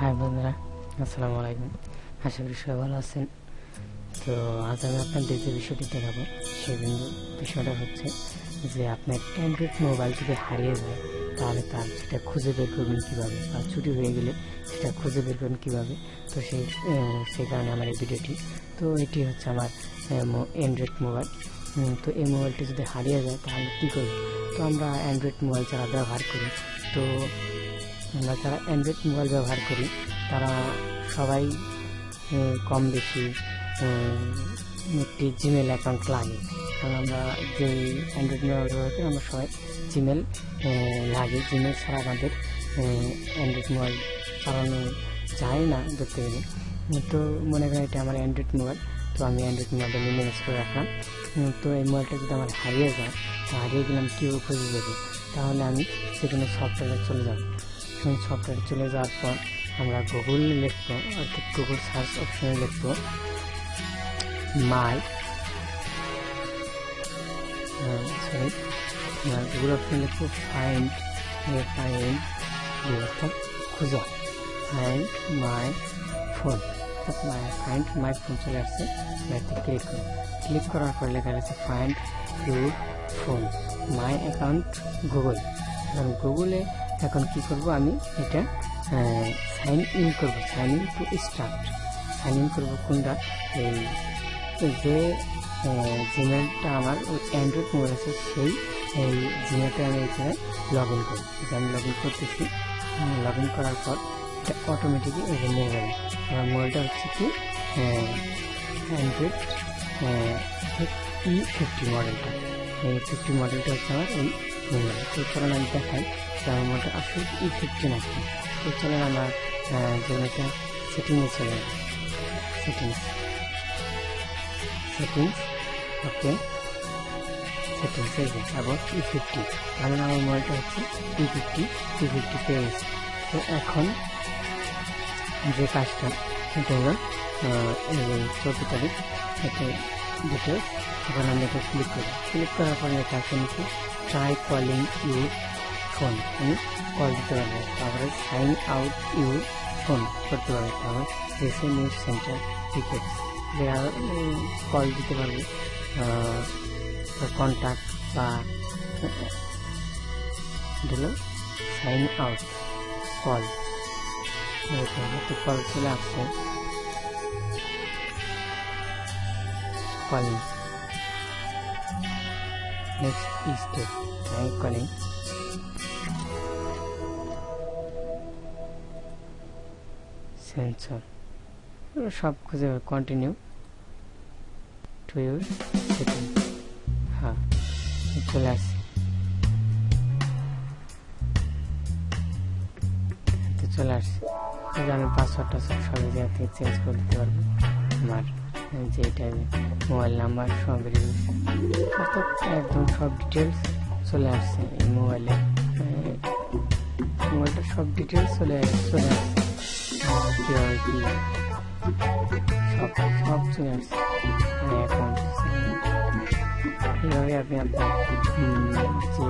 High বন্ধুরা, আসসালামু আলাইকুম। আশা করি সবাই ভালো আছেন। তো আজ আমি আপনাদের যে বিষয়টি দেখাবো, সেই বিন্দু বিষয়টা হচ্ছে যে আপনার অ্যান্ড্রয়েড মোবাইল যদি হারিয়ে যায়, তাহলে তার সেটা খুঁজে বের করবেন কীভাবে? বা চুরি হয়ে গেলে সেটা খুঁজে বের করবেন কীভাবে? তো সেই সেই কারণে আমার এই ভিডিওটি। তো এটি হচ্ছে আমার অ্যান্ড্রয়েড মোবাইল তো এই মোবাইলটি যদি হারিয়ে যায়, তাহলে কী করব? তো আমরা অ্যান্ড্রয়েড মোবাইল যারা ব্যবহার করি। তো আমরা যারা অ্যান্ড্রয়েড মোবাইল ব্যবহার করি, তারা সবাই কম বেশি একটি জিমেল অ্যাকাউন্ট লাগে। কারণ আমরা যে অ্যান্ড্রয়েড মোবাইল ব্যবহার করি, আমরা সবাই জিমেল লাগে। জিমেল ছাড়া আমাদের অ্যান্ড্রয়েড মোবাইল চালানো যায় না ধরতে গেলে। তো মনে করেন এটা আমার অ্যান্ড্রয়েড মোবাইল তো আমি অ্যান্ড্রয়েড মোবাইলটা নিয়ে ম্যানেজ করে রাখলাম। তো এই মোবাইলটা যদি আমার হারিয়ে যায় হারিয়ে গেলাম কীভাবে খুঁজে দেবো তাহলে আমি সেখানে সফটওয়্যারে চলে যাব। সফটওয়্যারে চলে যাওয়ার পর আমরা গুগল লিখব, অর্থাৎ গুগল সার্চ অপশনে লিখব, মাই সরি গুগল অপশনে লিখব ফাইন্ড ফাইন্ড অর্থাৎ খুঁজো find my phone my find my phone চলে আসছে এতে ক্লিক করুন ক্লিক করার পর লেখা আছে find your phone my account Google, এখন গুগলে এখন কি করব আমি? এটা সাইন ইন করব sign in to start sign in করব কোনটা? এই যে জিমেলটা আমার অ্যান্ড্রয়েড মোবাইল আছে, সেই, এই জিমেলটা আমি এখানে লগ ইন করি আমি লগ ইন করতেছি। লগ ইন করার পর এটা অটোমেটিকই এই যে মোবাইল আমার মোবাইলটা হচ্ছে কি অ্যান্ড্রয়েড ই ফিফটি মডেলটা এই ফিফটি মডেলটা হচ্ছে আমার এই মোবাইল তো চলেন আমি দেখাই মোবাইলটা আসলে ই ফিফটি নাকি? তো চলেন আমরা যেটা সেটিংয়ে চলে যাই সেটিংস সেটিংস ওকে সেটিংস এই যে অ্যাবাউট ই ফিফটি তাহলে আমার মোবাইলটা হচ্ছে ই ফিফটি ই ফিফটি পেয়ে গেছে তো এখন যে কাজটা সেটা হলো এই যে তারিখ এটা ডিটেলস এখন আমি এটা ক্লিক করি। ক্লিক করার পরে এটা আছে ট্রাই কলিং ইউর ফোন আমি কল দিতে পারব তারপরে সাইন আউট ইউর ফোন করতে পারব তারপর রেসে নিউজ সেন্টার টিকেটস যেটা কল দিতে পারব কন্ট্যাক্ট বা দিল সাইন আউট কল হাতে কল চলে আসছে calling next step try calling sensor সব খুঁজে কন্টিনিউ টু ইউর সেটিং হ্যাঁ চলে আসছে। চলে আসছে। আমি পাসওয়ার্ডটা সব সব জায়গা থেকে চেঞ্জ করে দিতে পারব। আমার যে এটা মোবাইল নাম্বার সব অর্থাৎ একদম সব ডিটেলস চলে আসছে এই মোবাইলে মোবাইলটার সব ডিটেলস চলে চলে আসছে। কীভাবে কি সব সব চলে আসছে এখন এইভাবে আপনি আপনার উম, যে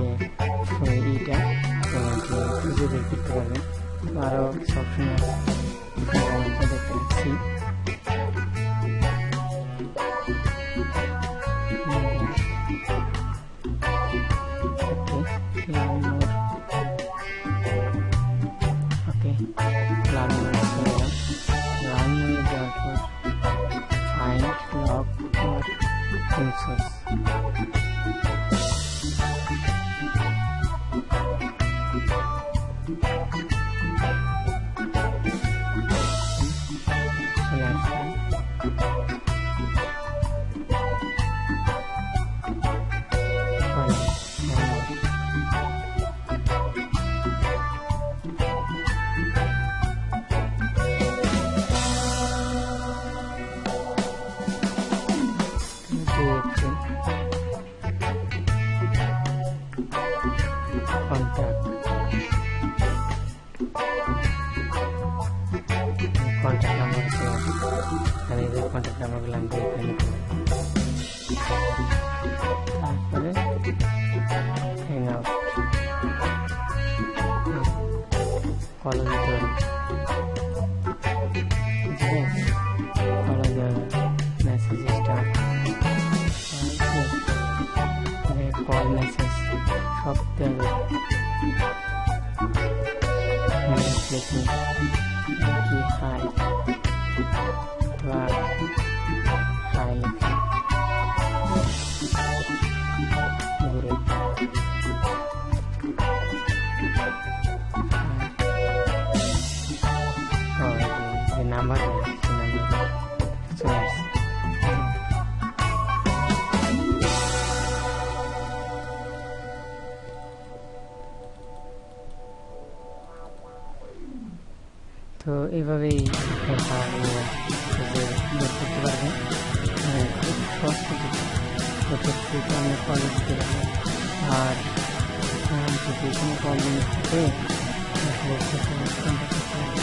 ইটা খুঁজে বের করতে পারবেন আরও সবসময় দেখতে পাচ্ছি কন্ট্যাক্ট কন্ট্যাক্ট নাম্বার আছে আমি এই কন্ট্যাক্ট নাম্বারগুলো আমি দিয়ে এখানে তারপরে হ্যাং আউট কল দিতে পারি করে কলেজে মেসেজ স্টার্ট কল মেসেজ সব দেবে লিখুন তো এইভাবেই করতে পারবেন হ্যাঁ, খুব আর যদি কোনো প্রবলেম থাকে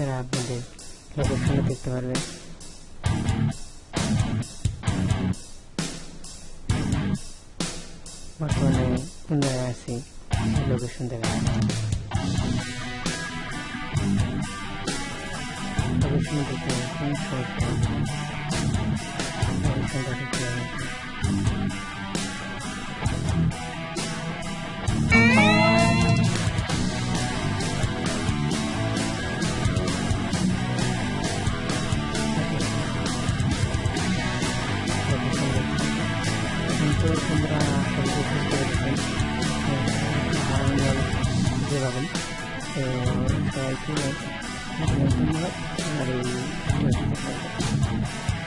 আপনারা আপনাদের লোকেশনে দেখতে পারবেন। বর্তমানে কোন জায়গায় লোকেশন দেখা লোকেশন দেখতে লোকেশনটা দেখতে travel so I feel like I'm going to